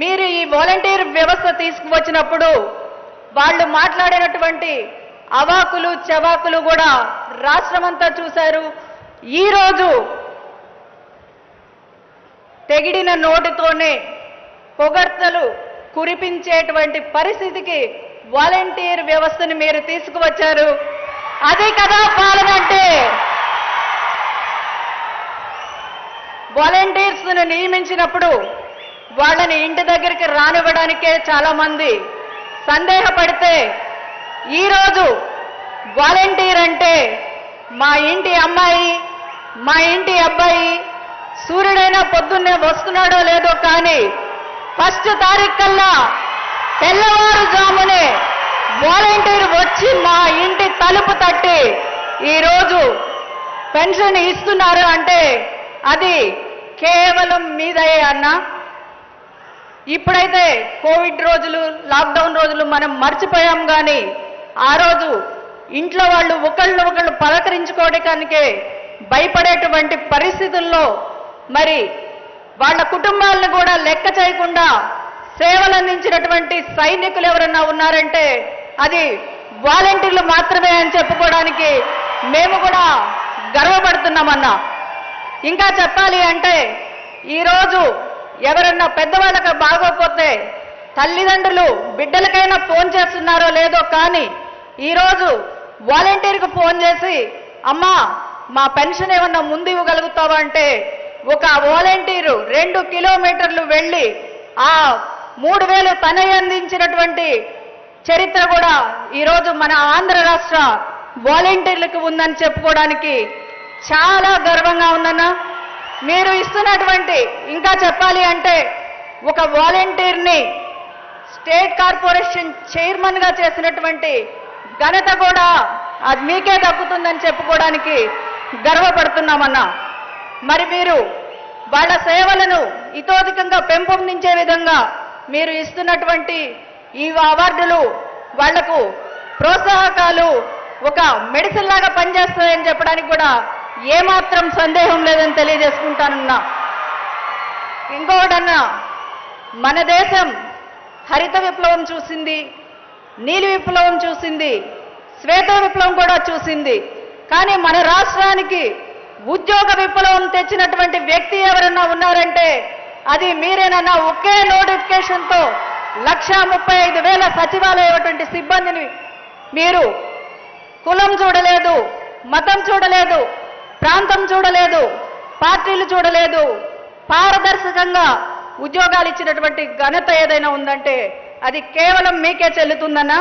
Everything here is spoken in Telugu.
మీరు ఈ వాలంటీర్ వ్యవస్థ తీసుకువచ్చినప్పుడు వాళ్ళు మాట్లాడినటువంటి అవాకులు చవాకులు కూడా రాష్ట్రమంతా చూశారు. ఈరోజు తెగిడిన నోటితోనే పొగడ్తలు కురిపించేటువంటి పరిస్థితికి వాలంటీర్ వ్యవస్థను మీరు తీసుకువచ్చారు. అదే కదా పాలన అంటే. నియమించినప్పుడు వాళ్ళని ఇంటి దగ్గరికి రానివ్వడానికే చాలా మంది సందేహపడితే ఈరోజు వాలంటీర్ అంటే మా ఇంటి అమ్మాయి మా ఇంటి అబ్బాయి సూర్యుడైనా పొద్దున్నే వస్తున్నాడో లేదో కానీ ఫస్ట్ తారీఖు కల్లా తెల్లవారుజామునే వాలంటీర్ వచ్చి మా ఇంటి తలుపు తట్టి ఈరోజు పెన్షన్ ఇస్తున్నారు అంటే అది కేవలం మీదయే అన్నా. ఇప్పుడైతే కోవిడ్ రోజులు లాక్డౌన్ రోజులు మనం మర్చిపోయాం కానీ ఆ రోజు ఇంట్లో వాళ్ళు ఒకళ్ళు ఒకళ్ళు పలకరించుకోవడానికే భయపడేటువంటి పరిస్థితుల్లో మరి వాళ్ళ కుటుంబాలను కూడా లెక్క చేయకుండా సేవలు అందించినటువంటి సైనికులు ఎవరన్నా ఉన్నారంటే అది వాలంటీర్లు మాత్రమే అని చెప్పుకోవడానికి మేము కూడా గర్వపడుతున్నామన్నా. ఇంకా చెప్పాలి అంటే ఈరోజు ఎవరన్నా పెద్దవాళ్ళకి బాగోపోతే తల్లిదండ్రులు బిడ్డలకైనా ఫోన్ చేస్తున్నారో లేదో కానీ ఈరోజు వాలంటీర్కి ఫోన్ చేసి అమ్మా మా పెన్షన్ ఏమన్నా ముందు ఇవ్వగలుగుతావా? అంటే ఒక వాలంటీరు రెండు కిలోమీటర్లు వెళ్ళి ఆ మూడు వేలు తనే అందించినటువంటి చరిత్ర కూడా ఈరోజు మన ఆంధ్ర రాష్ట్ర వాలంటీర్లకు ఉందని చెప్పుకోవడానికి చాలా గర్వంగా ఉంది మీరు ఇస్తున్నటువంటి ఇంకా చెప్పాలి అంటే ఒక వాలంటీర్ని స్టేట్ కార్పొరేషన్ చైర్మన్గా చేసినటువంటి ఘనత కూడా అది మీకే దక్కుతుందని చెప్పుకోవడానికి గర్వపడుతున్నామన్నా. మరి మీరు వాళ్ళ సేవలను ఇతోధికంగా పెంపొందించే విధంగా మీరు ఇస్తున్నటువంటి ఈ అవార్డులు వాళ్ళకు ప్రోత్సాహకాలు ఒక మెడిసిన్ లాగా పనిచేస్తాయని చెప్పడానికి కూడా ఏమాత్రం సందేహం లేదని తెలియజేసుకుంటానన్నా. ఇంకొకటన్నా మన దేశం హరిత విప్లవం చూసింది నీలి విప్లవం చూసింది శ్వేత విప్లవం కూడా చూసింది. కానీ మన రాష్ట్రానికి ఉద్యోగ విప్లవం తెచ్చినటువంటి వ్యక్తి ఎవరన్నా ఉన్నారంటే అది మీరేనన్నా ఒకే నోటిఫికేషన్తో లక్ష ముప్పై ఐదు వేల సచివాలయటువంటి సిబ్బందిని మీరు కులం చూడలేదు మతం చూడలేదు ప్రాంతం చూడలేదు పార్టీలు చూడలేదు. పారదర్శకంగా ఉద్యోగాలు ఇచ్చినటువంటి ఘనత ఏదైనా ఉందంటే అది కేవలం మీకే చెల్లుతుందన్నా?